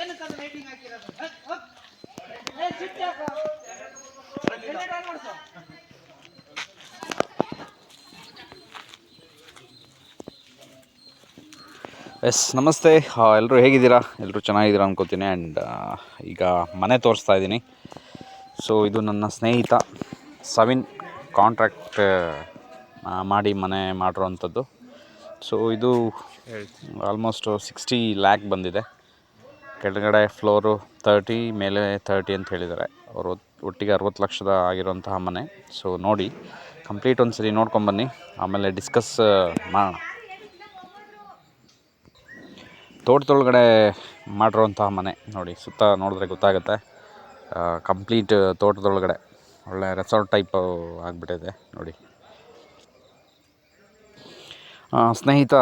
ಏನಕ್ಕೆ ಅದು ಲೈಟಿಂಗ್ ಹಾಕಿರೋದು? ಹತ್, ಹತ್. ಏ ಚಿಟ್ಟಿ ಹಾಕು. ಜನರೇಟ್ ಆನ್ ಮಾಡ್ಸು ಎಸ್ ನಮಸ್ತೆ. ಎಲ್ಲರೂ ಹೇಗಿದ್ದೀರಾ? ಎಲ್ಲರೂ ಚೆನ್ನಾಗಿದ್ದೀರಾ ಅನ್ಕೋತೀನಿ. ಆ್ಯಂಡ್ ಈಗ ಮನೆ ತೋರಿಸ್ತಾ ಇದ್ದೀನಿ. ಸೊ ಇದು ನನ್ನ ಸ್ನೇಹಿತ ಸವಿನ್ ಕಾಂಟ್ರಾಕ್ಟ್ ಮಾಡಿ ಮನೆ ಮಾಡಿರೋವಂಥದ್ದು. ಸೊ ಇದು ಆಲ್ಮೋಸ್ಟ್ ಸಿಕ್ಸ್ಟಿ ಲ್ಯಾಕ್ ಬಂದಿದೆ. ಕೆಳಗಡೆ ಫ್ಲೋರು ತರ್ಟಿ, ಮೇಲೆ ತರ್ಟಿ ಅಂತ ಹೇಳಿದ್ದಾರೆ. ಅವರು ಒಟ್ಟಿಗೆ ಅರವತ್ತು ಲಕ್ಷದ ಆಗಿರುವಂತಹ ಮನೆ. ಸೊ ನೋಡಿ, ಕಂಪ್ಲೀಟ್ ಒಂದು ಸರಿ ನೋಡ್ಕೊಂಬನ್ನಿ ಆಮೇಲೆ ಡಿಸ್ಕಸ್ ಮಾಡೋಣ. ತೋಟದೊಳಗಡೆ ಮಾಡಿರೋಂತಹ ಮನೆ ನೋಡಿ, ಸುತ್ತ ನೋಡಿದ್ರೆ ಗೊತ್ತಾಗುತ್ತೆ. ಕಂಪ್ಲೀಟ್ ತೋಟದೊಳಗಡೆ. ಒಳ್ಳೆ ರೆಸಾರ್ಟ್ ಟೈಪ್ ಆಗಿಬಿಟ್ಟಿದೆ. ನೋಡಿ. ಸ್ನೇಹಿತ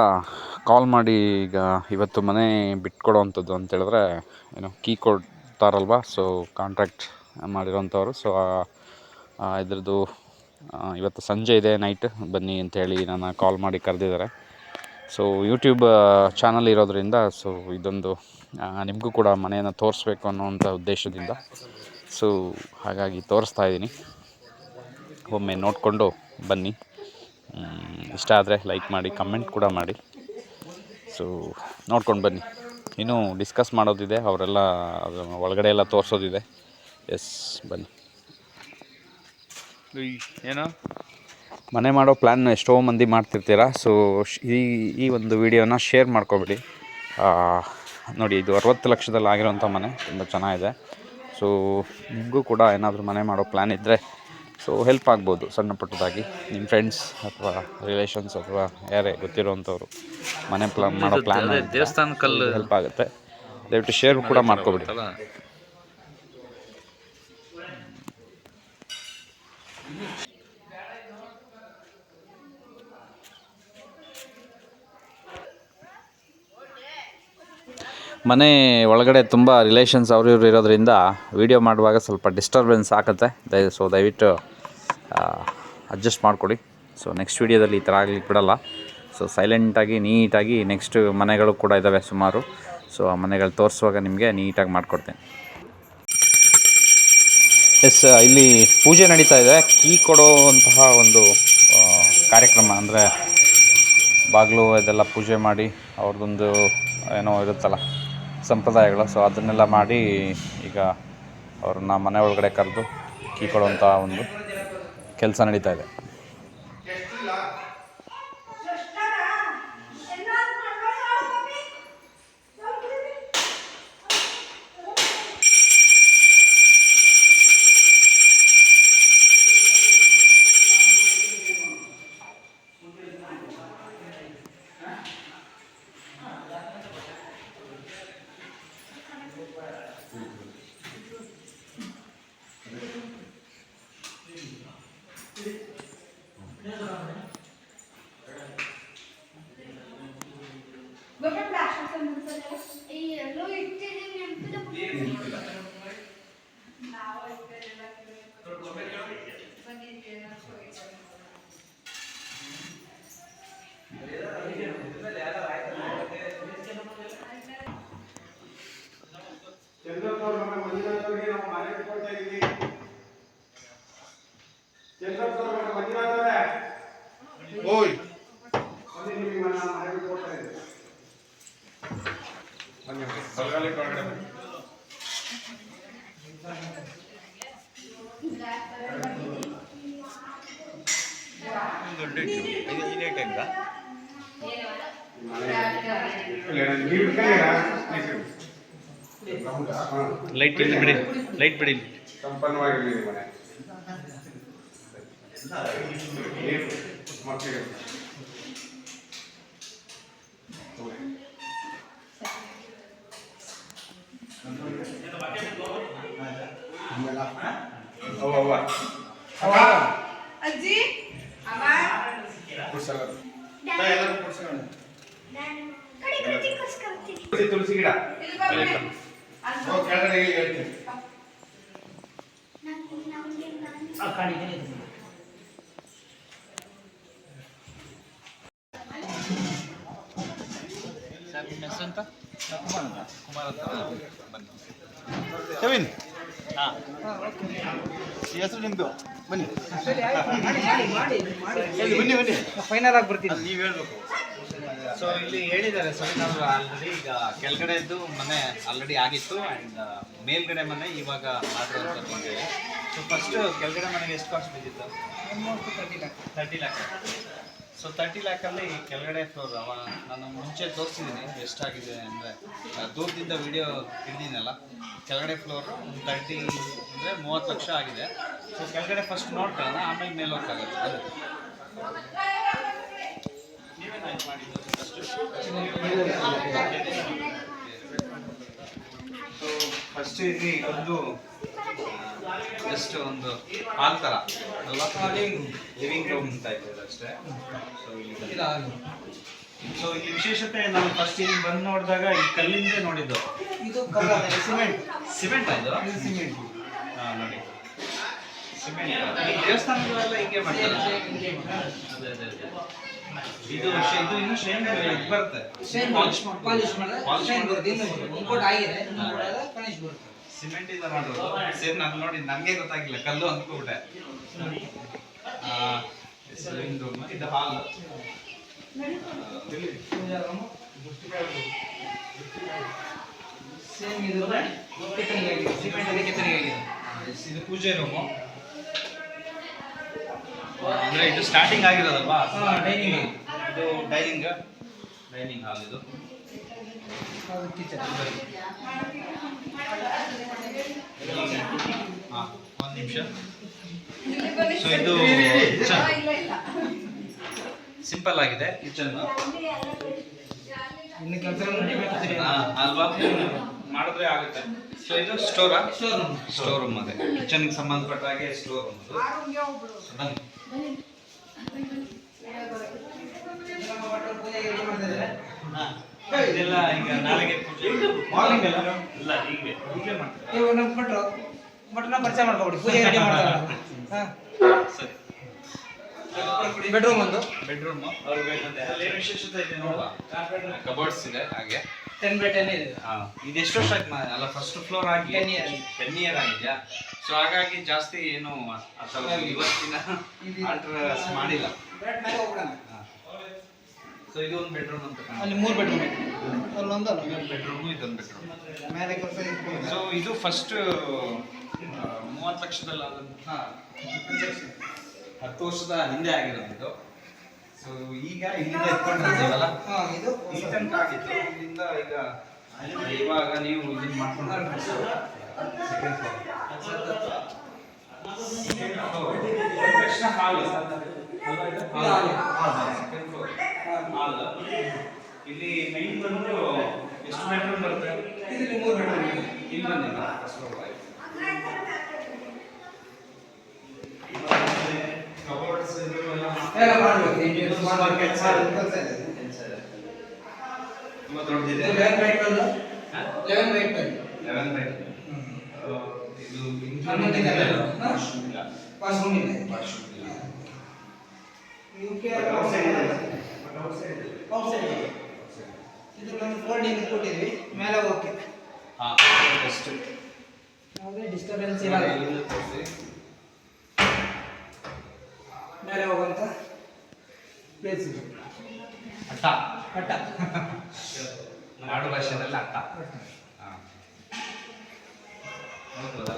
ಕಾಲ್ ಮಾಡಿ ಈಗ ಇವತ್ತು ಮನೆ ಬಿಟ್ಕೊಡೋವಂಥದ್ದು ಅಂತ ಹೇಳಿದ್ರೆ, ಏನು ಕೀ ಕೊಡ್ತಾರಲ್ವ? ಸೊ ಕಾಂಟ್ರ್ಯಾಕ್ಟ್ ಮಾಡಿರೋಂಥವ್ರು. ಸೊ ಇದ್ರದ್ದು ಇವತ್ತು ಸಂಜೆ ಇದೆ ನೈಟ್ ಬನ್ನಿ ಅಂಥೇಳಿ ನನ್ನ ಕಾಲ್ ಮಾಡಿ ಕರೆದಿದ್ದಾರೆ. ಸೊ ಯೂಟ್ಯೂಬ್ ಚಾನಲ್ ಇರೋದರಿಂದ ಸೊ ಇದೊಂದು ನಿಮಗೂ ಕೂಡ ಮನೆಯನ್ನು ತೋರಿಸ್ಬೇಕು ಅನ್ನೋವಂಥ ಉದ್ದೇಶದಿಂದ. ಸೊ ಹಾಗಾಗಿ ತೋರಿಸ್ತಾ ಇದ್ದೀನಿ. ಒಮ್ಮೆ ನೋಡಿಕೊಂಡು ಬನ್ನಿ. ಇಷ್ಟ ಆದರೆ ಲೈಕ್ ಮಾಡಿ ಕಮೆಂಟ್ ಕೂಡ ಮಾಡಿ. ಸೊ ನೋಡ್ಕೊಂಡು ಬನ್ನಿ. ಇನ್ನೂ ಡಿಸ್ಕಸ್ ಮಾಡೋದಿದೆ ಅವರೆಲ್ಲ ಒಳಗಡೆ ಎಲ್ಲ ತೋರಿಸೋದಿದೆ. ಎಸ್ ಬನ್ನಿ. ಏನೋ? ಮನೆ ಮಾಡೋ ಪ್ಲ್ಯಾನ್ ಎಷ್ಟೋ ಮಂದಿ ಮಾಡ್ತಿರ್ತೀರ ಸೊ ಈ ಈ ಒಂದು ವಿಡಿಯೋನ ಶೇರ್ ಮಾಡ್ಕೊಬಿಡಿ. ನೋಡಿ ಇದು ಅರವತ್ತು ಲಕ್ಷದಲ್ಲಿ ಆಗಿರೋಂಥ ಮನೆ ತುಂಬ ಚೆನ್ನಾಗಿದೆ. ಸೊ ನಿಮಗೂ ಕೂಡ ಏನಾದರೂ ಮನೆ ಮಾಡೋ ಪ್ಲ್ಯಾನ್ ಇದ್ದರೆ ಸೊ ಹೆಲ್ಪ್ ಆಗ್ಬೋದು ಸಣ್ಣ ಪುಟ್ಟದಾಗಿ. ನಿಮ್ಮ ಫ್ರೆಂಡ್ಸ್ ಅಥವಾ ರಿಲೇಷನ್ಸ್ ಅಥವಾ ಯಾರೇ ಗೊತ್ತಿರೋವಂಥವ್ರು ಮನೆ ಪ್ಲಾನ್ ಮಾಡೋ ಪ್ಲಾನ್ ದೇವಸ್ಥಾನಕ್ಕೆ ದೇವಸ್ಥಾನ ಕಲ್ಲು ಹೆಲ್ಪ್ ಆಗುತ್ತೆ. ದಯವಿಟ್ಟು ಶೇರ್ ಕೂಡ ಮಾಡ್ಕೊಬಿಡಿ. ಮನೆ ಒಳಗಡೆ ತುಂಬ ರಿಲೇಷನ್ಸ್ ಅವ್ರ ಇವ್ರು ಇರೋದ್ರಿಂದ ವೀಡಿಯೋ ಮಾಡುವಾಗ ಸ್ವಲ್ಪ ಡಿಸ್ಟರ್ಬೆನ್ಸ್ ಆಗುತ್ತೆ ದಯ ಸೊ ದಯವಿಟ್ಟು ಅಡ್ಜಸ್ಟ್ ಮಾಡಿಕೊಡಿ. ಸೊ ನೆಕ್ಸ್ಟ್ ವೀಡಿಯೋದಲ್ಲಿ ಈ ಥರ ಆಗ್ಲಿಕ್ಕೆ ಬಿಡೋಲ್ಲ. ಸೊ ಸೈಲೆಂಟಾಗಿ ನೀಟಾಗಿ ನೆಕ್ಸ್ಟ್ ಮನೆಗಳು ಕೂಡ ಇದ್ದಾವೆ ಸುಮಾರು. ಸೊ ಆ ಮನೆಗಳು ತೋರಿಸುವಾಗ ನಿಮಗೆ ನೀಟಾಗಿ ಮಾಡಿಕೊಡ್ತೀನಿ. ಎಸ್ ಇಲ್ಲಿ ಪೂಜೆ ನಡೀತಾ ಇದೆ. ಕೀ ಕೊಡುವಂತಹ ಒಂದು ಕಾರ್ಯಕ್ರಮ ಅಂದರೆ ಬಾಗಿಲು ಇದೆಲ್ಲ ಪೂಜೆ ಮಾಡಿ ಅವ್ರದ್ದೊಂದು ಏನೋ ಇರುತ್ತಲ್ಲ. ಸಂಪ್ರದಾಯಗಳು. ಸೊ ಅದನ್ನೆಲ್ಲ ಮಾಡಿ ಈಗ ಅವ್ರನ್ನ ಮನೆ ಒಳಗಡೆ ಕರೆದು ಕೀ ಕೊಡುವಂಥ ಒಂದು ಕೆಲಸ ನಡೀತಾ ಇದೆ. ಎಲ್ಲೋ ಇಟ್ಟಿದ್ದೀನಿ ನೆನಪಿಲ್ಲ ಚಂದ್ರಪ್ಪ ಹೌದಾ? ಹಾ. ಲೈಟ್ ಬಿಡಿ ಲೈಟ್ ಬಿಡಿ. ಸಂಪನ್ನವಾಗಿರಲಿ ಮನೆ ಮಕ್ಕಳಿಗೆ ಅವ ಅವ್ವ ಅಜ್ಜಿ ತುಳಸಿ ತುಳಸಿ ಗಿಡ ಇಲ್ಲಿ ಬರ್ರಿ ಹೋಗ್ ಕೆಳಗಡೆ ಇಲ್ಲಿ ಹೇಳ್ತೀನಿ ನಮ್ಗೆ ನಮ್ಗೆ ನಾನು ಆ ಕಾಡಿಗೆ ಇದೆ. ಸರ್ ನಿಮ್ಮ ಹೆಸರು ಅಂತ ಕೆವಿನ್ ಈ ಹೆಸರು ನಿಮ್ಮದು ಬನ್ನಿ ಸರಿ ಆಯ್ತು? ಮಾಡಿ ಬನ್ನಿ. ಬನ್ನಿ ಬನ್ನಿ. ಫೈನಲ್ ಆಗಿ ಬರ್ತೀನಿ. ನೀವು ಹೇಳ್ಬೇಕು. ಸೊ ಇಲ್ಲಿ ಹೇಳಿದ್ದಾರೆ ಸವಿನ್ ಅವರು ಆಲ್ರೆಡಿ ಈಗ ಕೆಳಗಡೆದ್ದು ಮನೆ ಆಲ್ರೆಡಿ ಆಗಿತ್ತು ಆ್ಯಂಡ್ ಮೇಲ್ಗಡೆ ಮನೆ ಇವಾಗ ಅಂತೇಳಿ ಸೊ ಫಸ್ಟ್ ಕೆಳಗಡೆ ಮನೆಗೆ ಎಷ್ಟು ಕಾಸ್ಟ್ ಬಿದ್ದಿತ್ತು? Thirty lakh thirty lakh so thirty ಲ್ಯಾಕಲ್ಲಿ ಕೆಳಗಡೆ ಫ್ಲೋರ್ ಅವ ನಾನು ಮುಂಚೆ ತೋರಿಸಿದ್ದೀನಿ ಎಷ್ಟಾಗಿದೆ ಅಂದರೆ ದೂರದಿಂದ ವಿಡಿಯೋ ಹಿಡಿದಿನಲ್ಲ ಕೆಳಗಡೆ ಫ್ಲೋರು ತರ್ಟಿ ಅಂದರೆ ಮೂವತ್ತು ಲಕ್ಷ ಆಗಿದೆ. ಸೊ ಕೆಳಗಡೆ ಫಸ್ಟ್ ನೋಡ್ಕೊಳ್ಳೋಣ ಆಮೇಲೆ ಮೇಲೆ ಹೋಗ್ತಾಗುತ್ತೆ ಅದು ಸೊ ಫಸ್ಟ್ ಇಲ್ಲಿ ಒಂದು ಜಸ್ಟ್ ಒಂದು ಹಾಲ್ ಥರ ಅಲ್ವಾ ಲಿವಿಂಗ್ ರೂಮ್ ಅಂತ ಅಷ್ಟೇ. ಸೊ ಇಲ್ಲಿ ಸೊ ಇಲ್ಲಿ ವಿಶೇಷತೆ ನಾನು ಫಸ್ಟ್ ಇಲ್ಲಿ ಬಂದು ನೋಡಿದಾಗ ಈ ಕಲ್ಲಿಂದ ನೋಡಿದ್ದು. ಇದು ಸಿಮೆಂಟ್. ಸಿಮೆಂಟ್ ಇದು? ಸಿಮೆಂಟ್. ಹಾಂ ನೋಡಿ. ಸಿಮೆಂಟ್. ದೇವಸ್ಥಾನಗಳೆಲ್ಲ ಹಿಂಗೆ ಮಾಡ್ತಾರೆ. ಅದೇ ಅದೇ ಅದೇ. ಇದು ಇದು ಇನ್ನು ಶೇನ್ ಬರುತ್ತೆ. ಶೇನ್ ಪಾಲಿಶ್ ಪಾಲಿಶ್ ಮಾಡಿದ್ರೆ ಪಾಲಿಶ್ ಶೇನ್ ಬರುತ್ತೆ ಇನ್ನು ಇಂಕೋಟ್ ಆಗಿದೆ. ಇನ್ನು ಫಿನಿಶ್ ಬರುತ್ತೆ. ಸಿಮೆಂಟ್ ಇಂದ ಮಾಡೋದು ಸೇಮ್ ನಾನು ನೋಡಿ ನನಗೆ ಗೊತ್ತಾಗಿಲ್ಲ. ಕಲ್ಲು ಅಂದ್ಕೊಬಿಟ್ಟೆ ಇದು ಇದು ಹಾಲ್. ಸೇಮ್ ಇದು ಕೆತ್ತನೆಗೆ ಆಗಿದೆ. ಸಿಮೆಂಟ್ ಕೆತ್ತನೆಗೆ ಆಗಿದೆ. ಇದು ಪೂಜೆ ರೂಮು ಅಂದ್ರೆ ಇದು ಸ್ಟಾರ್ಟಿಂಗ್ ಆಗಿರೋದಲ್ವಾ? ಡೈನಿಂಗ್ ಇದು ಡೈನಿಂಗ್ ಡೈನಿಂಗ್ ಹಾಲ್ ಇದು. ಕಿಚನ್ ಹಾ ಒಂದು ನಿಮಿಷ. ಸೊ ಇದು ಸಿಂಪಲ್ ಆಗಿದೆ ಕಿಚನ್. ಇನ್ನು ಕೆಲಸ ಅಲ್ವಾ? ಮಾಡಿದ್ರೆ ಆಗುತ್ತೆ. ಸೊ ಇದು ಸ್ಟೋರಾ ಸ್ಟೋರ್ ರೂಮ್ ಸ್ಟೋರ್ ರೂಮ್ ಅದೇ. ಕಿಚನ್ಗೆ ಸಂಬಂಧಪಟ್ಟ ಹಾಗೆ ಸ್ಟೋರ್ ರೂಮ್ ಅದು. ಇದೆಲ್ಲ ಈಗ ನಾಳೆಗೆ ಮಾರ್ನಿಂಗ್ ಅಲ್ಲ? ಇಲ್ಲ ಈಗಲೇ ಈಗಲೇ ಮಾಡ್ತಾರೆ. ಪರಿಚಯ ಮಾಡ್ಕೊಬಿಡಿ. ಪೂಜೆ ರೆಡಿ ಮಾಡ್ತಾರೆ. ಹಾಂ. ಸರಿ. ಬೆಡ್ರೂಮ್ ಒಂದು. ಬೆಡ್ರೂಮ್ ಅವ್ರಿಗೆ ಬೇಕಂತೆ ಅಲ್ಲಿ ವಿಶೇಷತೆ ಇದೆ ನೋಡುವ. ಕಬೋರ್ಡ್ಸ್ ಇದೆ ಹಾಗೆ. ಟೆನ್ ಬೈ ಟೆನ್ ಇದೆ. ಇದು ಎಷ್ಟು ವರ್ಷ ಆಯ್ತು ಅಲ್ಲ ಫಸ್ಟ್ ಫ್ಲೋರ್ ಆಗಿ 10 ಇಯರ್ ಟೆನ್ ಇಯರ್ ಆಗಿದೆಯಾ? ಸೊ ಹಾಗಾಗಿ ಜಾಸ್ತಿ ಏನು ಆ ಥರ ಇವತ್ತಿನ ಆಲ್ಟ್ರಸ್ ಮಾಡಿಲ್ಲ. ಮೇಲೆ ಹೋಗ್ಬಿಡೋಣ. ಸೊ ಇದು ಒಂದು ಬೆಡ್ರೂಮ್ ಅಂತ ಅಲ್ಲಿ ಮೂರು ಬೆಡ್ರೂಮ್ ಇದೆ. ಅಲ್ಲ. ಬೆಡ್ರೂಮ್ ಇದೊಂದು ಬೆಡ್ರೂಮ್ ಮೇಲೆ ಕೆಲಸ ಸೊ ಇದು ಫಸ್ಟ್ ಮೂವತ್ತು ಲಕ್ಷದಲ್ಲಿ ಹತ್ತು ವರ್ಷದ ಹಿಂದೆ ಆಗಿರೋದು ಸೊ ಈಗ ಇಲ್ಲಿಂದ ಇದು ಈ ತನಕ ಆಗಿತ್ತು ಇಲ್ಲಿಂದ ಈಗ ಇವಾಗ ನೀವು ಇದನ್ನ ಮಾಡ್ಕೊಂಡು ಸೆಕೆಂಡ್ ತಕ್ಷಣ ಹಾಲ್ ಹಾಲ್ ಇಲ್ಲಿ ಮೈನ್ ಬಂದು ಎಷ್ಟು ಬೆಡ್ರೂಮ್ ಬರುತ್ತೆ ಇಲ್ಲಿ ಮೂರು ಬೆಡ್ರೂಮ್ ಇಲ್ಲಿ ಬಂದಿಲ್ಲ ಫಸ್ಟ್ ಫ್ಲೋರ್ ಕಬೋರ್ಡ್ಸ್ ಎಲ್ಲ ಮಾಡಬೇಕು ಇಂಟೀರಿಯರ್ ಸುಮಾರು ಕೆಲಸ ಕೆಲಸ ಇದೆ ತುಂಬಾ ದೊಡ್ಡದಿದೆ ಇದು eleven by twelve eleven by twelve eleven bed ಇದು ಹನ್ನೊಂದು ಇದೆ ಅಲ್ಲ? ಹಾ? ಇಲ್ಲ ವಾಶ್ರೂಮ್ ಇದೆ ವಾಶ್ರೂಮ್ ಇಲ್ಲ ಇವಕ್ಕೆ But outside ಇದೆ. ಔಟ್ಸೈಡ್ ಇದೆ ಇದು ಒಂದು ಫೋಲ್ಡಿಂಗ್ ಕೊಟ್ಟಿದ್ವಿ ಮೇಲೆ ಓಕೆ ಹಾ ಬೆಸ್ಟ್ ಯಾವುದೇ ಡಿಸ್ಟರ್ಬೆನ್ಸ್ ಇರಲ್ಲ ಇಲ್ಲಿಂದ ತೋರಿಸಿ ಮೇಲೆ ಹೋಗುವಂತ ಪ್ಲೇಸ್ ಇದು ಅಟ್ಟ ಕಟ್ಟ ನಾಡು ಭಾಷೆದಲ್ಲಿ ಅಟ್ಟ?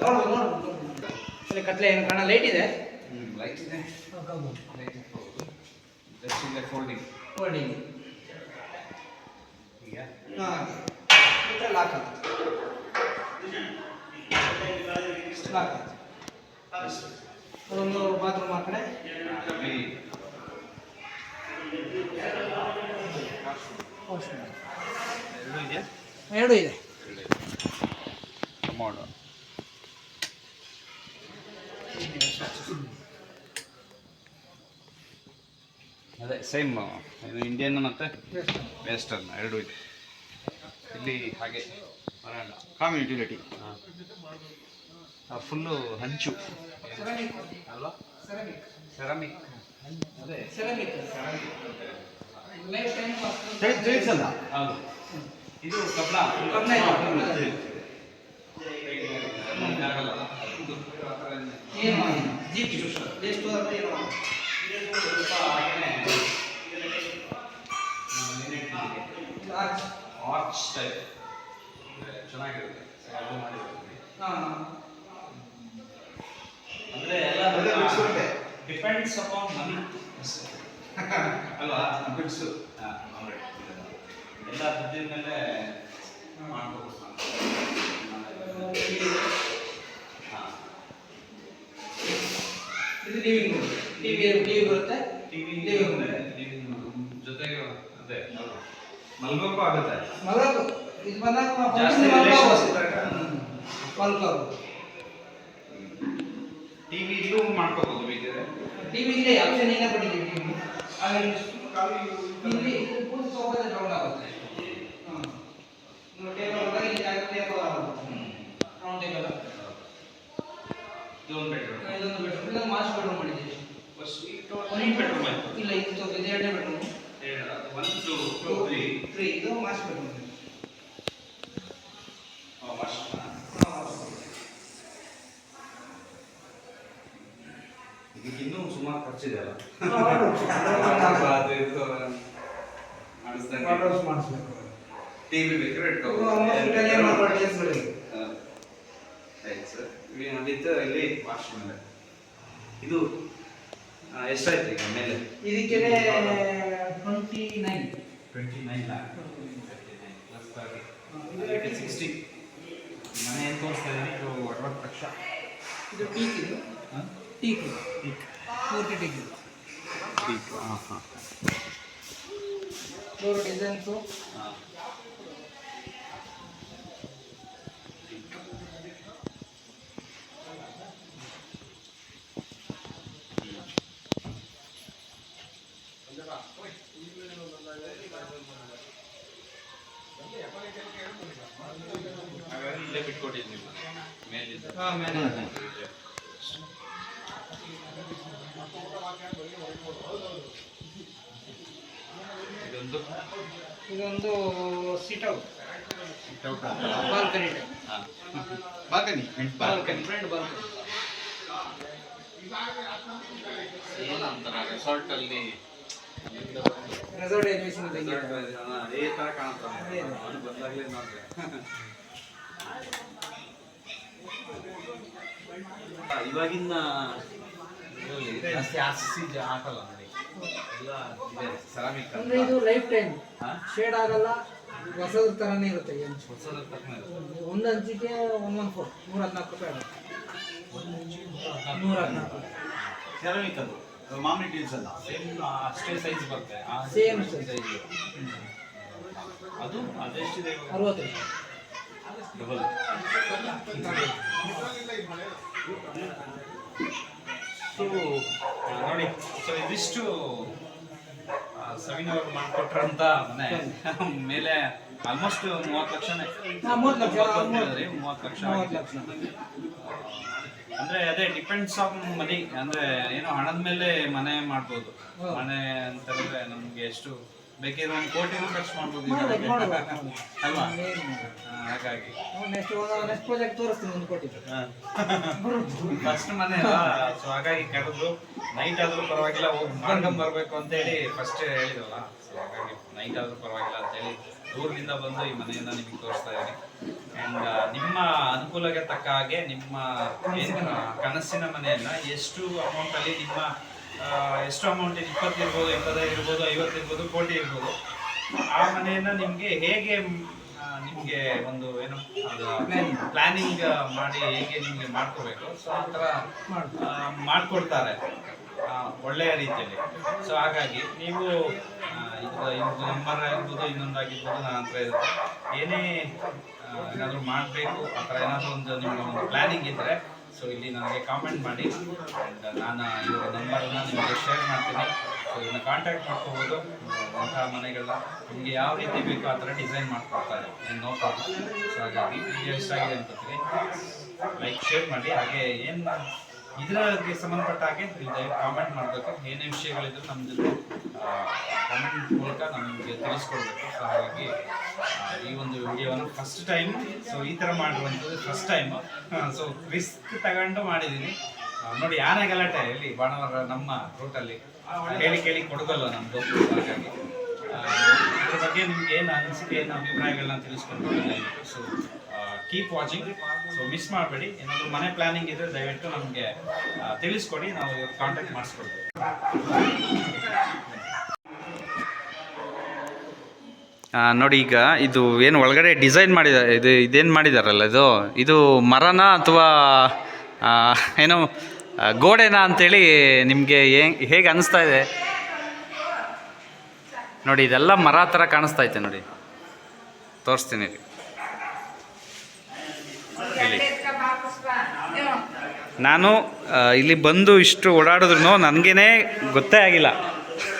ನೋಡು ನೋಡು ಇಲ್ಲಿ ಕತ್ಲೆ ಏನು ಕಾಣ ಲೈಟ್ ಇದೆ? ಲೈಟ್ ಇದೆ. ಲೈಟ್ ಜಸ್ಟ್ ಇಲ್ಲೇ ಫೋಲ್ಡಿಂಗ್ ಫೋಲ್ಡಿಂಗ್ ಈಗ? ಹಾಂ ಲಾಕ್ ಲಾಕ್ ಅದೊಂದು ಬಾತ್ರೂಮ್ ಆ ಕಡೆ? ಎರಡು ಇದೆ. ಅದೇ ಸೇಮ್ ಇಂಡಿಯನ್ ಮತ್ತೆ ವೆಸ್ಟರ್ನ್ ಎರಡು ಇದೆ. ಇಲ್ಲಿ ಹಾಗೆ ಕಾಮಿ ಕಾಮನ್ ಯುಟಿಲಿಟಿ ಫುಲ್ಲು ಹಂಚು. ಅಲ್ವಾ? ಸೆರಾಮಿಕ್ ಸೆರಾಮಿಕ್ ಅದೇ ಸೆರಾಮಿಕ್ ಲೈಫ್ ಟೈಮ್ ಟೈಲ್ಸ್ ಅಲ್ಲ ಹೌದು ಇದು ಕಬ್ಲ ಕಬ್ಣ ಇದೆ, ಕಬ್ಣ ಇದೆ. ಆಗಲ್ಲ. ಇದು ಏನು ಮಾಡಿಲ್ಲ. ಜೀಪ್ ಎಷ್ಟು ಅಂದ್ರೆ ಏನು ಮಾಡಿಲ್ಲ. ಸ್ವಲ್ಪ ಹಾಗೇನೆ, ಆ, ನೆನೆ ಇಟ್ಟಿದ್ದೀನಿ. ಇದು ಆಚೆ. ಆರ್ಚ್ ಟೈಪ್ ಚೆನ್ನಾಗಿರುತ್ತೆ ಸೊ ಅದು ಮಾಡಿರ್ತೀನಿ ಡಿಪೆಂಡ್ಸ್ ಅಪಾನ್ ಮನಿ ಅಲ್ವಾ? ಬಿಡ್ಸು ಎಲ್ಲ ದುಡ್ಡಿನ ಮೇಲೆ ಮಾಡ್ಕೋಬೇಕು ಹಾ. ಇದು ಲಿವಿಂಗ್ ರೂಮ್ ಟಿವಿ ಟಿವಿ ಬರುತ್ತೆ. ಟಿವಿ ಲಿವಿಂಗ್ ರೂಮ್ ಜೊತೆಗೆ ಅದೇ ಮಲ್ಗೋಕು ಆಗುತ್ತೆ. ಮಲಗು ಇದು ಬಂದಾಗ ಜಾಸ್ತಿ ಮಲ್ಕೋಬೋದು. ಟಿವಿ ಇಲ್ಲೂ ಮಾಡ್ಕೋಬಹುದು ಬೇಕಿದ್ರೆ ಟಿವಿ ಇದೆ ಆಪ್ಷನ್ ಏನೇ ಕೊಟ್ಟಿದ್ದೀವಿ ಟಿವಿ ಆಮೇಲೆ ಇಲ್ಲಿ ಪೂರ್ತಿ ಸೋಫಾದ ರೌಂಡ್ ಆಗುತ್ತೆ. ಟೇಬಲ್ ಹೋದಾಗ ಇಲ್ಲಿ ಟೇಬಲ್ ಆಗುತ್ತೆ ರೌಂಡ್ ಟೇಬಲ್ ಇದೊಂದು ಬೆಡ್ರೂಮ್ ಇದೊಂದು ಬೆಡ್ರೂಮ್ ಇದೊಂದು ಮಾಸ್ಟರ್ ಬೆಡ್ರೂಮ್ ಮಾಡಿದ್ದೀವಿ. ಒಂದು ಬೆಡ್ರೂಮ್ ಇಲ್ಲ ಇದು ಎರಡನೇ bedroom one two two three three ಇದು ಮಾಸ್ಟರ್ ಬೆಡ್ರೂಮ್ ಇದಕ್ಕೆ ಇನ್ನೂ ಸುಮಾರು ಖರ್ಚಿದೆ ಅಲ್ಲ ಹಾಂ ಅದು ಇದು ಮಾಡಿಸ್ದಂಗೆ ಮಾಡಿಸ್ಬೇಕು ಟಿವಿ ಬೇಕಾದ್ರೆ. ಆಯ್ತು ಸರ್. ಅಲ್ಲಿದ್ದು ಇಲ್ಲಿ ವಾಶ್ ಮೇಲೆ ಇದು ಎಷ್ಟಾಯ್ತು ಈಗ ಮೇಲೆ? ಇದಕ್ಕೆ twenty nine twenty nine plus thirty sixty ಮನೆ ಏನು ತೋರಿಸ್ತಾ ಇದ್ದೀನಿ ಇದು ಅರವತ್ತು ಲಕ್ಷ ಇದು ಟೀಕ್ ಇದು? ಟೀಕ್ ಟೀಕ್ ಪೂರ್ತಿ ಟೀಕ್ ಇದು ಹಾಂ ಹಾಂ ಫ್ಲೋರ್ ಡಿಸೈನ್ಸು ಹಾಂ ಹಾಗಾಗಿ ಇಲ್ಲೇ ಬಿಟ್ಕೊಟ್ಟಿದ್ದೀನಿ ಮೇಲಿದ್ದು. ಇದೊಂದು? ಇದೊಂದು seat out sit out balcony ಹಾಂ. ಬಾಲ್ಕನಿ ಬಾಲ್ಕನಿ ಫ್ರಂಟ್ ಬಾಲ್ಕನಿ ಏನಂತಾರ? ರೆಸಾರ್ಟ್ ಅಲ್ಲಿ ರೆಸಾರ್ಟ್ ಇದೆ. ಅದೇ ತರ ಕಾಣ್ತಾರೆ ಬಂದಾಗಲೇ ನೋಡ್ರಿ ಆ, ಇವಾಗಿನ ಜಾಸ್ತಿ ಆರ್ ಸಿ ಸಿ ಹಾಕಲ್ಲ ನೋಡಿ ಎಲ್ಲ ಇದೆ ಸೆರಾಮಿಕ್ ಅಂದ್ರೆ ಇದು ಲೈಫ್ ಟೈಮ್. ಶೇಡ್ ಆಗಲ್ಲ ಹೊಸದ ತರನೇ ಇರುತ್ತೆ ಹಂಚು ಹೊಸದ ತಕ್ಕನೆ ಇರುತ್ತೆ. ಒಂದು ಹಂಚಿಗೆ ಒನ್ ಒನ್ ಫೋರ್ ನೂರ ಹದಿನಾಲ್ಕು ರೂಪಾಯಿ. ನೂರ ಹದಿನಾಲ್ಕು ಸೆರಾಮಿಕ್ ಅದು ಮಾಮೂಲಿ ಟೀಲ್ಸ್ ಅಲ್ಲ. ಸೇಮ್ ಅಷ್ಟೇ ಸೈಜ್ ಬರುತ್ತೆ. ಆ ಸೈಜ್ ಅದು ಅದೆಷ್ಟಿದೆ? ಅರವತ್ತು ಡಬಲ್ ಸೊ ನೋಡಿ ಸೊ ಇದಿಷ್ಟು ಸವಿನ್ ಅವ್ರು ಮಾಡಿಕೊಟ್ರಂತ ಮನೆ. ಮೇಲೆ ಆಲ್ಮೋಸ್ಟ್ ಮೂವತ್ತು ಲಕ್ಷನೇ ಮೂವತ್ತು ಲಕ್ಷ, ಮೂವತ್ತು ಲಕ್ಷ ಅಂದ್ರೆ ಅದೇ ಡಿಪೆಂಡ್ಸ್ ಆನ್ ಮನಿ ಅಂದ್ರೆ ಏನೋ ಹಣದ ಮೇಲೆ ಮನೆ ಮಾಡ್ಬೋದು. ಮನೆ ಅಂತಂದ್ರೆ ನಮ್ಗೆ ಎಷ್ಟು ಬೇಕಿದ್ರೆ ಒಂದು ಕೋಟಿ ಖರ್ಚು ಮಾಡ್ಬೋದು. ಅಲ್ವಾ? ಹಾಗಾಗಿ. ನೆಕ್ಸ್ಟ್ ನೆಕ್ಸ್ಟ್ ಪ್ರಾಜೆಕ್ಟ್ ತೋರಿಸ್ತೀನಿ ಒಂದು ಕೊಟ್ಟಿದ್ದು ಫಸ್ಟ್ ಮನೆ ಸೊ ಹಾಗಾಗಿ ಕರೆದು ನೈಟ್ ಆದ್ರೂ ಪರವಾಗಿಲ್ಲ ಹೋಗಿ ಮಾಡ್ಕೊಂಡ್ ಬರ್ಬೇಕು ಅಂತ ಹೇಳಿ ಫಸ್ಟ್ ಹೇಳಿದ್ರಲ್ಲ ಸೊ ಹಾಗಾಗಿ ನೈಟ್ ಆದ್ರೂ ಪರವಾಗಿಲ್ಲ ಅಂತ ಹೇಳಿ ದೂರದಿಂದ ಬಂದು ಈ ಮನೆಯನ್ನ ನಿಮಗೆ ತೋರಿಸ್ತಾ ಇದ್ದೀನಿ. ಅಂಡ್ ನಿಮ್ಮ ಅನುಕೂಲಕ್ಕೆ ತಕ್ಕ ಹಾಗೆ ನಿಮ್ಮ ಕನಸಿನ ಮನೆಯನ್ನ ಎಷ್ಟು ಅಮೌಂಟ್ ಅಲ್ಲಿ ನಿಮ್ಮ ಎಷ್ಟು ಅಮೌಂಟ್ ಇಪ್ಪತ್ತು ಇರ್ಬೋದು ಎಂಬತ್ತೈದು ಇರ್ಬೋದು, ಐವತ್ತು ಇರ್ಬೋದು, ಕೋಟಿ ಇರ್ಬೋದು. ಆ ಮನೆಯನ್ನು ನಿಮಗೆ ಹೇಗೆ ನಿಮಗೆ ಒಂದು ಏನು ಪ್ಲಾನಿಂಗ್ ಮಾಡಿ ಹೇಗೆ ನಿಮಗೆ ಮಾಡ್ಕೋಬೇಕು. ಸೊ ಆ ಥರ ಮಾಡಿಕೊಡ್ತಾರೆ. ಒಳ್ಳೆಯ ರೀತಿಯಲ್ಲಿ. ಸೊ ಹಾಗಾಗಿ ನೀವು ಇದು ನಂಬರ್ ಆಗಿರ್ಬೋದು ಇನ್ನೊಂದಾಗಿರ್ಬೋದು, ನನ್ನ ಹತ್ರ ಇರುತ್ತೆ. ಏನೇ ಏನಾದರೂ ಮಾಡಬೇಕು, ಆ ಥರ ಏನಾದರೂ ಒಂದು ನಿಮಗೆ ಒಂದು ಪ್ಲಾನಿಂಗ್ ಇದ್ದರೆ ಸೊ ಇಲ್ಲಿ ನನಗೆ ಕಾಮೆಂಟ್ ಮಾಡಿ. ನಾನು ಇವರ ನಂಬರನ್ನು ನಿಮಗೆ ಶೇರ್ ಮಾಡ್ತೀನಿ. ಸೊ ಇದನ್ನು ಕಾಂಟ್ಯಾಕ್ಟ್ ಮಾಡ್ಕೋಬೋದು. ಅಂತಹ ಮನೆಗಳ ನಿಮಗೆ ಯಾವ ರೀತಿ ಬೇಕೋ ಆ ಥರ ಡಿಸೈನ್ ಮಾಡಿಕೊಡ್ತಾರೆ. ಏನು ನೋ ಪ್ರಾಬ್ಲಮ್ ಸೊ ಹಾಗಾಗಿ ವಿಡಿಯೋ ಇಷ್ಟ ಆಗಿದೆ ಅನ್ಕೋತೀನಿ ಲೈಕ್ ಶೇರ್ ಮಾಡಿ. ಹಾಗೆ ಏನು ಇದಕ್ಕೆ ಸಂಬಂಧಪಟ್ಟ ಹಾಗೆ ಕಾಮೆಂಟ್ ಮಾಡಬೇಕು. ಏನೇ ವಿಷಯಗಳಿದ್ರು ನಮ್ಮ ಜೊತೆ ಕಾಮೆಂಟ್ ಮೂಲಕ ನಮಗೆ ತಿಳಿಸ್ಕೊಡ್ಬೇಕು. ಸೊ ಹಾಗಾಗಿ ಈ ಒಂದು ವಿಡಿಯೋವನ್ನು ಫಸ್ಟ್ ಟೈಮ್ ಸೊ ಈ ಥರ ಮಾಡಿರುವಂಥದ್ದು ಫಸ್ಟ್ ಟೈಮು ಸೊ ರಿಸ್ಕ್ ತಗೊಂಡು ಮಾಡಿದ್ದೀನಿ ನೋಡಿ, ಯಾರೇ ಗಲಾಟೆ ಇಲ್ಲಿ ಬಾಣವರ ನಮ್ಮ ರೂಟಲ್ಲಿ ಹೇಳಿ ಕೇಳಿ ಕೊಡಗಲ್ಲ ನಮ್ಮದು ಹಾಗಾಗಿ ಇದ್ರ ಬಗ್ಗೆ ನಿಮ್ಗೆ ಏನು ಅನಿಸಿಕೆ, ಏನು ಅಭಿಪ್ರಾಯಗಳನ್ನ ತಿಳಿಸ್ಕೊಂಡು so keep watching so miss ಮಾಡಬೇಡಿ. ಏನಾದರೂ ಮನೆ ಪ್ಲಾನಿಂಗ್ ಇದ್ರೆ ದಯವಿಟ್ಟು ನಮಗೆ ತಿಳಿಸ್ಕೊಡಿ. ನಾವು ಕಾಂಟ್ಯಾಕ್ಟ್ ಮಾಡಿಸ್ಕೊಡ್ತೀವಿ. ನೋಡಿ ಈಗ ಇದು ಏನು ಒಳಗಡೆ ಡಿಸೈನ್ ಮಾಡಿದ್ದಾರೆ ಇದು ಇದೇನು ಮಾಡಿದಾರಲ್ಲ ಇದು? ಇದು ಮರನ ಅಥವಾ ಏನೋ ಗೋಡೆನಾ ಅಂತೇಳಿ ನಿಮಗೆ ಹೇಗೆ ಅನಿಸ್ತಾ ಇದೆ? ನೋಡಿ, ಇದೆಲ್ಲ ಮರ ಥರ ಕಾಣಿಸ್ತಾ ಐತೆ ನೋಡಿ. ತೋರಿಸ್ತೀನಿ ಇಲ್ಲಿ ನಾನು ಇಲ್ಲಿ ಬಂದು ಇಷ್ಟು ಓಡಾಡಿದ್ರು ನನಗೇನೆ ಗೊತ್ತೇ ಆಗಿಲ್ಲ.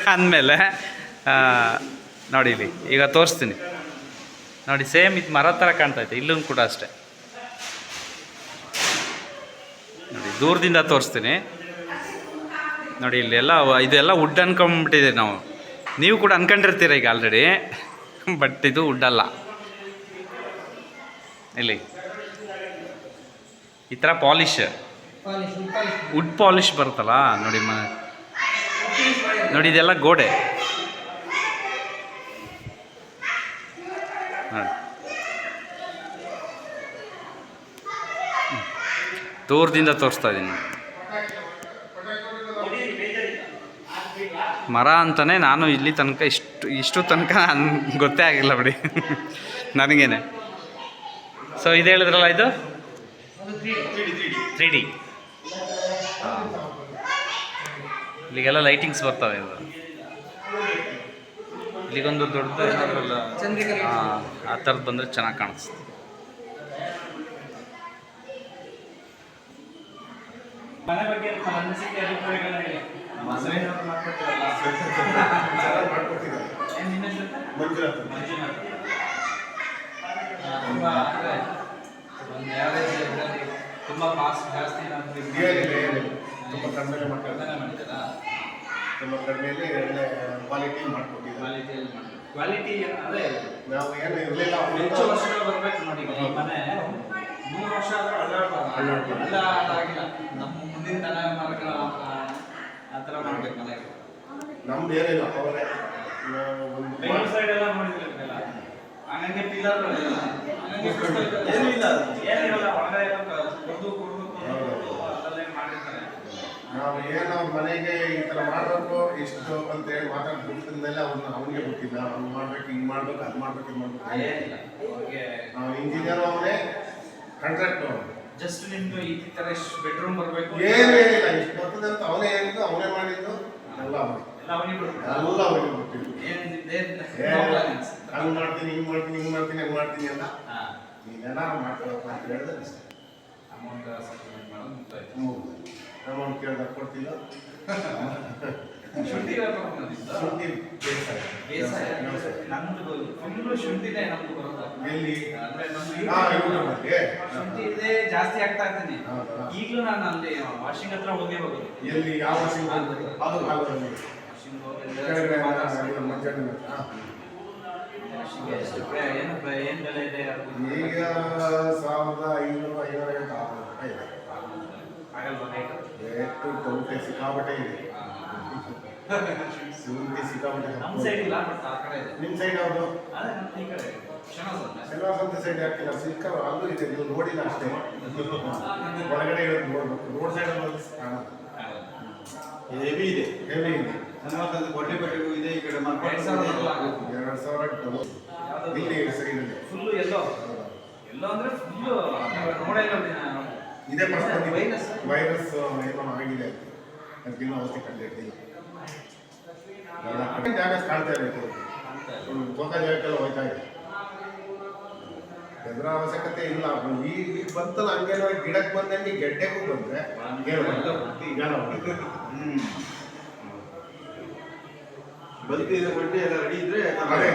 ಅಂದಮೇಲೆ ನೋಡಿ ಇಲ್ಲಿ, ಈಗ ತೋರಿಸ್ತೀನಿ. ನೋಡಿ, ಸೇಮ್ ಇದು ಮರ ಥರ ಕಾಣ್ತೈತೆ ಇಲ್ಲೂ ಕೂಡ ಅಷ್ಟೇ. ನೋಡಿ, ದೂರದಿಂದ ತೋರಿಸ್ತೀನಿ. ನೋಡಿ ಇಲ್ಲೆಲ್ಲ ವ- ಇದೆಲ್ಲ ವುಡ್ ಅನ್ಕೊಂಬಿಟ್ಟಿದ್ದೀವಿ ನಾವು. ನೀವು ಕೂಡ ಅನ್ಕೊಂಡಿರ್ತೀರ ಈಗ ಆಲ್ರೆಡಿ ಬಟ್ ಇದು ವುಡ್ ಅಲ್ಲ. ಇಲ್ಲಿ. ಈ ಥರ ಪಾಲಿಶ್. ವುಡ್ ಪಾಲಿಶ್ ಬರುತ್ತಲ್ಲ ನೋಡಿ ಮ ನೋಡಿ ಇದೆಲ್ಲ ಗೋಡೆ. ನೋಡಿ. ದೂರದಿಂದ ತೋರಿಸ್ತಾ ಇದ್ದೀನಿ ಮರ ಅಂತಲೇ ನಾನು ಇಲ್ಲಿ ತನಕ ಇಷ್ಟು ಇಷ್ಟು ತನಕ ಗೊತ್ತೇ ಆಗಿಲ್ಲ ಬಿಡಿ. ನನಗೇನೆ. ಸೊ ಇದು ಹೇಳಿದ್ರಲ್ಲ ಇದು? ತ್ರೀ ಡಿ ಇಲ್ಲಿಗೆಲ್ಲ ಲೈಟಿಂಗ್ಸ್ ಬರ್ತವೆ ಇವು ಇಲ್ಲಿಗೊಂದು ದೊಡ್ಡ ಏನಾದ್ರಲ್ಲ ಹಾಂ ಆ ಥರದ್ದು ಬಂದರೆ ಚೆನ್ನಾಗಿ ಕಾಣಿಸ್ತದೆ ಮನೆ ಒಂದು ಇದರಲ್ಲಿ ತುಂಬ ಜಾಸ್ತಿ ಏನಿಲ್ಲ ಏನಿಲ್ಲ ತುಂಬ ಕಡಿಮೆ ಮಾಡ್ತಾರೆ. ಕಡಿಮೆ ಮಾಡಿದ್ದಾರಾ? ತುಂಬ ಕಡಿಮೆಯಲ್ಲಿ ಒಳ್ಳೆ ಕ್ವಾಲಿಟಿ ಕ್ವಾಲಿಟಿಯಲ್ಲಿ ಮಾಡಿ ಕ್ವಾಲಿಟಿ ಅಂದರೆ ನಾವು ಏನು ಇರಲಿಲ್ಲ ಹೆಚ್ಚು ವರ್ಷಗಳು ಬರಬೇಕು ನೋಡಿ ಮನೆ ಮೂರು ವರ್ಷ ಆದರೂ ಅಳ್ಳಾಡ್ಬಾರ್ದು ಅದಾಗಿಲ್ಲ ನಮ್ಮ ಮುಂದಿನ ತಲೆಮಾರುಗಳ ಆ ಥರ ಮಾಡ್ಬೇಕು ಮನೆಗೆ. ನಮ್ದು ಏನಿಲ್ಲ ಅವರೇ. ನಾವು ಒಂದು ಸೈಡ್ ಎಲ್ಲ ನೋಡಿದ್ರಲ್ಲ ಹಂಗಂಗೆ ಪಿಲ್ಲರ್ ಏನೂ ಇಲ್ಲ. ಏನಿರಲ್ಲ ಒಳಗಡೆ ಎಲ್ಲ ಕುರ್ದು ಕುರ್ದು ಕುರ್ದು ಅಲ್ಲಲ್ಲೇ ಮಾಡಿರ್ತಾರೆ. ನಾವು ಏನೋ ಮನೆಗೆ ಈ ಥರ ಮಾಡಬೇಕು ಇಷ್ಟು ಅಂತ ಹೇಳಿ ಮಾತಾಡ್ಬಿಟ್ಟಿದ್ಮೇಲೆ ಅವ್ರನ್ನ ಅವನಿಗೆ ಗೊತ್ತಿಲ್ಲ. ಅವ್ನು ಮಾಡ್ಬೇಕು ಹಿಂಗೆ ಮಾಡ್ಬೇಕು ಅದು ಮಾಡ್ಬೇಕು ಇದು ಮಾಡ್ಬೇಕು. ಏನಿಲ್ಲ. ಅವ್ರಿಗೆ ನಾವು ಇಂಜಿನಿಯರ್ ಅವನೇ ಕಾಂಟ್ರಾಕ್ಟ್ ಜಸ್ಟ್ ನಿಮ್ದು ಈ ಥರ ಇಷ್ಟು ಬೆಡ್ರೂಮ್ ಬರಬೇಕು ಏನು ಏನಿಲ್ಲ. ಇಷ್ಟು ಬರ್ತದೆ ಅಂತ ಅವನೇ ಹೇಳಿದ್ದು ಅವನೇ ಮಾಡಿದ್ದು ಎಲ್ಲ ಅವನೇ ಎಲ್ಲ ಅವನಿಗೆ ಏನಿದೆ ಮಾಡ್ತೀನಿ ಹಿಂಗ್ ಮಾಡ್ತೀನಿ ಹಿಂಗ್ ಮಾಡ್ತೀನಿ ಹಂಗ್ ಮಾಡ್ತೀನಿ ಅಂತ ಹಾಂ. ನೀನೇನಾರು ಮಾಡ್ಕೊಳಪ್ಪ ಅಂತ ಹೇಳಿದ್ರೆ ಅಷ್ಟೇ. ಅಮೌಂಟ್ ಸಪ್ಲಿಮೆಂಟ್ ಮಾಡೋದು ಮುಗ್ದೋಯ್ತು. ಅಮೌಂಟ್ ಕೇಳಿದಾಗ ಕೊಡ್ತಿಲ್ಲ ಶುಂಠಿ ವ್ಯಾಪಾರ? ಶುಂಠಿ ಬೇಸಾಯ. ಬೇಸಾಯ. ನಮ್ದು ಫುಲ್ಲು ಶುಂಠಿನೇ ನಮ್ದು ಬರೋದು ಎಲ್ಲಿ? ಅಂದ್ರೆ ನಮ್ದು ಹಾ ಶುಂಠಿ ಇದೆ ಜಾಸ್ತಿ ಆಗ್ತಾ ಇರ್ತೀನಿ? ಈಗಲೂ ನಾನು ಅಲ್ಲಿ ವಾಷಿಂಗ್ ಹತ್ರ ಹೋಗಿ ಹೋಗೋದು. ಎಲ್ಲಿ ಯಾವ ವಾಷಿಂಗ್ ಅದು. ಎಷ್ಟು ಈಗ ಸಾವಿರದ ಐನೂರ ರೇಟ್ ರೇಟು ತೊಂಬತ್ತೆ ಸಿಕ್ಕಾಪಟ್ಟೆ ಇದೆ. ಶುಂಠಿ ಸಿಕ್ಕಾಪಟ್ಟೆ ನಮ್ಮ ಸೈಡ್ ಇಲ್ಲ ಬಟ್ ಆ ಕಡೆ ಇದೆ. ನಿಮ್ಮ ಸೈಡ್ ಯಾವುದು? ಈ ಕಡೆ. ಸೈಡ್ ಹಾಕಿಲ್ಲ ಸಿಕ್ಕ ಅಲ್ಲೂ ಇದೆ ನೀವು ನೋಡಿಲ್ಲ ಅಷ್ಟೇ. ಒಳಗಡೆ ಇರೋದು ನೋಡ್ಬೇಕು. ರೋಡ್ ಸೈಡ್ ಕಾಣುತ್ತೆ ಹೆವಿ ಇದೆ ಹೆವಿ ಇದೆ. ಕೊಟ್ಟೆ ಇದೆ ಈ ಕಡೆ ಎರಡು ಸಾವಿರ? ಇಲ್ಲಿ ಫುಲ್ಲು ಎಲ್ಲೋ ಎಲ್ಲೋ ಅಂದ್ರೆ ಫುಲ್ಲು ನೋಡೇ ಇಲ್ಲ ಇದೇ ಫಸ್ಟ್ ವೈರಸ್ ವೈರಸ್ ಏನೋ ಆಗಿದೆ. ಅದಕ್ಕೆ ಇನ್ನೂ ಔಷಧಿ ಕಂಡಿಟ್ಟಿಲ್ಲ ಜಾಗ ಕಾಣ್ತಾ ಇದೆ. ತೋಕ ಜಾಗಕ್ಕೆಲ್ಲ ಹೋಯ್ತಾ ಇದೆ. ಎದುರ ಅವಶ್ಯಕತೆ ಇಲ್ಲ. ಈಗ ಬಂತಲ್ಲ ಹಂಗೇನೋ ಗಿಡಕ್ಕೆ ಬಂದಂಗೆ ಗೆಡ್ಡೆಗೂ ಬಂದ್ರೆ ಹ್ಮ್. ಬದುಕಿದ ಬಡ್ಡಿ ಎಲ್ಲ ರೆಡಿ ಇದ್ರೆ ಅದೇ.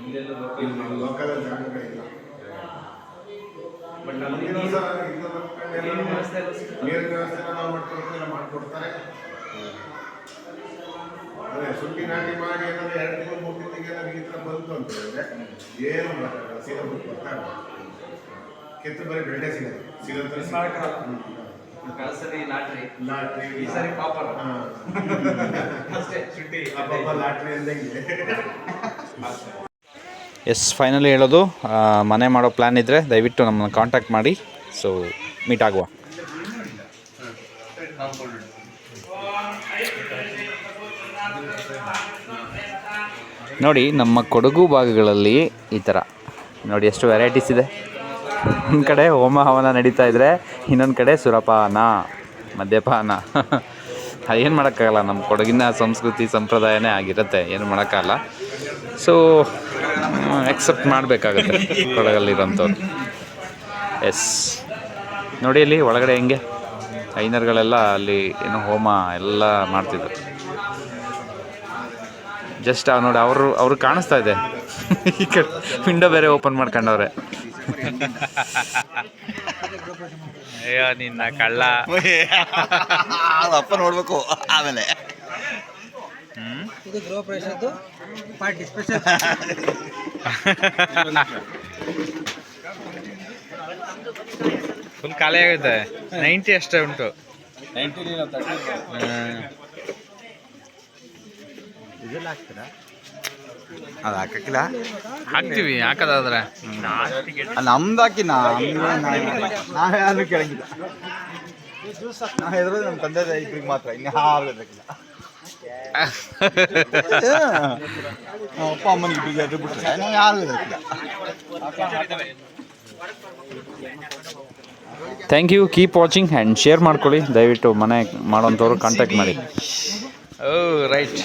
ಇಲ್ಲೆಲ್ಲ ಇಲ್ಲಿ. ಲೋಕಲ್ ಜಾಗಗಳಿಲ್ಲ ಬಟ್ ನೀರಿನ ವ್ಯವಸ್ಥೆ ನಾವು ಮಾಡ್ಕೊಡ್ತೀವಿ ಮಾಡ್ಕೊಡ್ತಾರೆ. ಅದೇ ಶುಂಠಿ ನಾಟಿ ಮಾಡಿ ಏನಾದ್ರು ಎರಡು ತಿಂಗಳು ಮೂರು ತಿಂಗಳಿಗೆ ಏನಾದ್ರು ಈ ಥರ ಬಂತು ಅಂತ ಹೇಳಿದ್ರೆ ಏನು ಸೀದಾ ಬಿಟ್ಟು ಬರ್ತಾರೆ ಕೆತ್ತು ಬರೀ ಬೆಳ್ಳೆ ಸಿಗೋದು ಸಿಗೋದು ಸರಿ ಲಾಟ್ರಿ. ಲಾಟ್ರಿ. ಈ ಸರಿ ಪಾಪರ್. ಹಾಂ. ಅಷ್ಟೇ ಶುಂಠಿ ಅಬ್ಬಬ್ಬ ಲಾಟ್ರಿ ಅಂದಂಗೆ. ಎಸ್ ಫೈನಲಿ ಹೇಳೋದು ಮನೆ ಮಾಡೋ ಪ್ಲ್ಯಾನ್ ಇದ್ದರೆ ದಯವಿಟ್ಟು ನಮ್ಮನ್ನು ಕಾಂಟ್ಯಾಕ್ಟ್ ಮಾಡಿ. ಸೊ ಮೀಟ್ ಆಗುವ. ನೋಡಿ ನಮ್ಮ ಕೊಡಗು ಭಾಗಗಳಲ್ಲಿ ಈ ಥರ ನೋಡಿ ಎಷ್ಟು ವೆರೈಟೀಸ್ ಇದೆ. ಒಂದು ಕಡೆ ಹೋಮ ಹವನ ನಡೀತಾ ಇದ್ದರೆ ಇನ್ನೊಂದು ಕಡೆ ಸುರಪಾನ, ಮದ್ಯಪಾನ. ಏನು ಮಾಡೋಕ್ಕಾಗಲ್ಲ ನಮ್ಮ ಕೊಡಗಿನ ಸಂಸ್ಕೃತಿ ಸಂಪ್ರದಾಯನೇ ಆಗಿರುತ್ತೆ, ಏನು ಮಾಡೋಕ್ಕಾಗಲ್ಲ. ಸೊ ಎಕ್ಸೆಪ್ಟ್ ಮಾಡಬೇಕಾಗತ್ತೆ, ಕೊಡಗಲ್ಲಿರೋಂಥವ್ರು. ಎಸ್ ನೋಡಿ ಅಲ್ಲಿ ಒಳಗಡೆ ಹೆಂಗೆ? ಐನರ್ಗಳೆಲ್ಲ ಅಲ್ಲಿ ಏನು ಹೋಮ ಎಲ್ಲ ಮಾಡ್ತಿದ್ರು. ಜಸ್ಟ್ ನೋಡಿ, ಅವರು ಅವರು ಕಾಣಿಸ್ತಾ ಇದೆ. ಈ ಕಡೆ ವಿಂಡೋ ಬೇರೆ ಓಪನ್ ಮಾಡ್ಕೊಂಡವ್ರೆ. ಅಯ್ಯೋ ನಿನ್ನ ಕಳ್ಳ. ಅಪ್ಪ ನೋಡ್ಬೇಕು ಆಮೇಲೆ. ಇದು ಗೃಹ ಪ್ರವೇಶದ್ದು ಪಾರ್ಟಿ ಸ್ಪೆಷಲ್ ಫುಲ್ ಖಾಲಿ ಆಗುತ್ತೆ ನೈಂಟಿ ಅಷ್ಟೇ ಉಂಟು. ಅದು ಹಾಕಕ್ಕಿಲ್ಲ. ಹಾಕ್ತೀವಿ ಹಾಕದಾದ್ರೆ. ನಮ್ದು ಹಾಕಿ ನಾವೇ ಯಾರು ಕೇಳಂಗಿಲ್ಲ. ನಾವು ಹೆದ್ರು ನಮ್ಮ ತಂದೆ ಇಬ್ಬರಿಗೆ ಮಾತ್ರ ಇನ್ನು ಹಾಲು ಹೆದರಕ್ಕಿಲ್ಲ. ನಮ್ಮ ಅಪ್ಪ ಅಮ್ಮನಿಗೆ ಇಬ್ಬರಿಗೆ ಎದುರು ಬಿಟ್ರೆ ನಾವು ಯಾರು ಹೆದರಕ್ಕಿಲ್ಲ. Thank you keep watching and share ಮಾಡ್ಕೊಳ್ಳಿ. ದಯವಿಟ್ಟು ಮನೆ ಮಾಡೋಂಥವ್ರು ಕಾಂಟ್ಯಾಕ್ಟ್ ಮಾಡಿ. ಓ ರೈಟ್